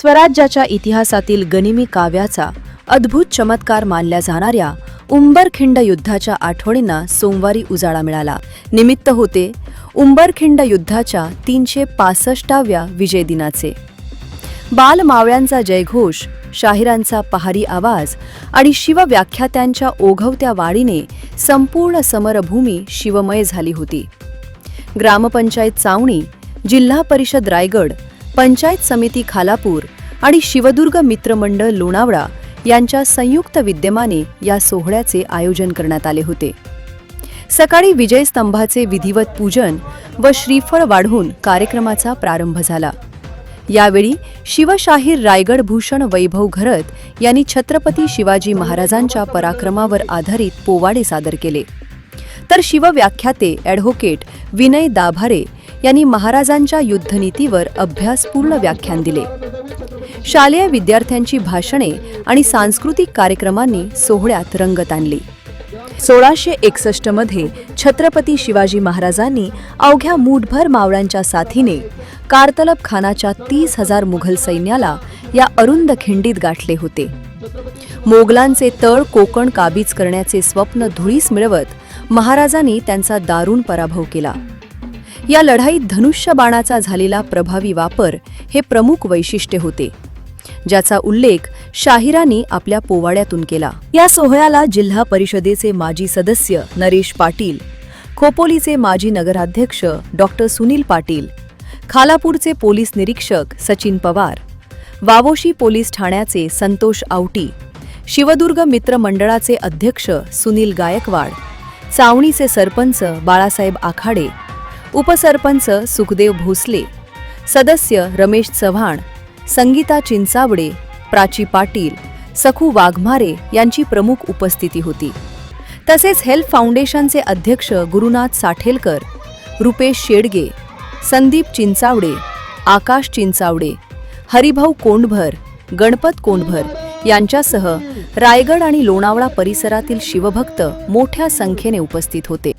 स्वराज्याच्या इतिहासातील गनिमी काव्याचा अद्भुत चमत्कार मानल्या जाणाऱ्या उंबरखिंड युद्धाच्या आठवणींना सोमवारी उजाळा मिळाला. निमित्त होते उंबरखिंड युद्धाच्या तीनशे पासष्टाव्या विजय दिनाचे बालमावळ्यांचा जयघोष शाहिरांचा पहारी आवाज आणि शिवव्याख्यात्यांच्या ओघवत्या वाढीने संपूर्ण समरभूमी शिवमय झाली होती. ग्रामपंचायत चावणी जिल्हा परिषद रायगड पंचायत समिती खालापूर आणि शिवदुर्ग मित्रमंडळ लोणावळा यांच्या संयुक्त विद्यमाने या सोहळ्याचे आयोजन करण्यात आले होते. सकाळी विजयस्तंभाचे विधिवत पूजन व श्रीफळ वाढवून कार्यक्रमाचा प्रारंभ झाला. यावेळी शिवशाहीर रायगड भूषण वैभव घरत यांनी छत्रपती शिवाजी महाराजांच्या पराक्रमावर आधारित पोवाडे सादर केले. तर शिवव्याख्याते ॲडव्होकेट विनय दाभारे यांनी महाराजांच्या युद्धनीतीवर अभ्यासपूर्ण व्याख्यान दिले. शालेय विद्यार्थ्यांची भाषणे आणि सांस्कृतिक कार्यक्रमांनी सोहळ्यात रंगत आणली. सोळाशे एकसष्टमध्ये छत्रपती शिवाजी महाराजांनी अवघ्या मूठभर मावळ्यांच्या साथीने कारतलब खानाच्या तीस हजार मुघल सैन्याला या अरुंद खिंडीत गाठले होते. मोगलांचे तळ कोकण काबीज करण्याचे स्वप्न धुळीस मिळवत महाराजांनी त्यांचा दारुण पराभव केला. या लढाईत धनुष्य बाणाचा झालेला प्रभावी वापर हे प्रमुख वैशिष्ट्य होते ज्याचा उल्लेख शाहिरांनी आपल्या पोवाड्यातून केला. या सोहळ्याला जिल्हा परिषदेचे माजी सदस्य नरेश पाटील खोपोलीचे माजी नगराध्यक्ष डॉक्टर सुनील पाटील खालापूरचे पोलीस निरीक्षक सचिन पवार वावोशी पोलीस ठाण्याचे संतोष आवटी शिवदुर्ग मित्र मंडळाचे अध्यक्ष सुनील गायकवाड चावणीचे सरपंच बाळासाहेब आखाडे उपसरपंच सुखदेव भोसले सदस्य रमेश चव्हाण संगीता चिंचावडे प्राची पाटील सखू वाघमारे यांची प्रमुख उपस्थिती होती. तसेच हेल्थ फाउंडेशनचे अध्यक्ष गुरुनाथ साठेलकर रुपेश शेडगे संदीप चिंचावडे आकाश चिंचावडे हरिभाऊ कोंडभर गणपत कोंडभर यांच्यासह रायगड आणि लोणावळा परिसरातील शिवभक्त मोठ्या संख्येने उपस्थित होते.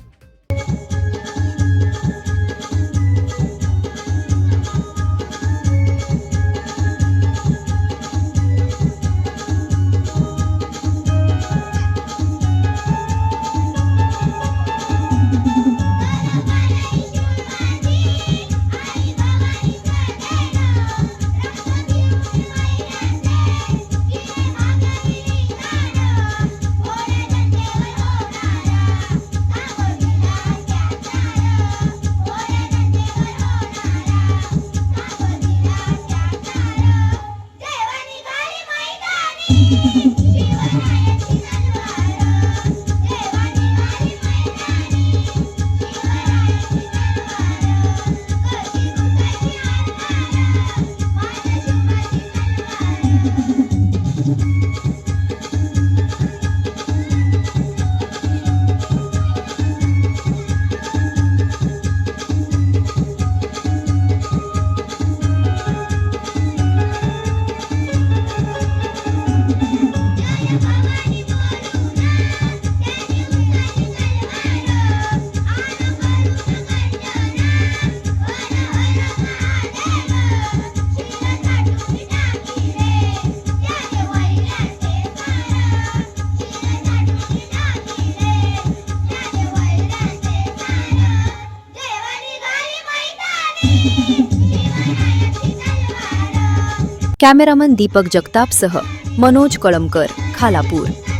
कॅमेरामन दीपक जगतापसह मनोज कळमकर खालापूर.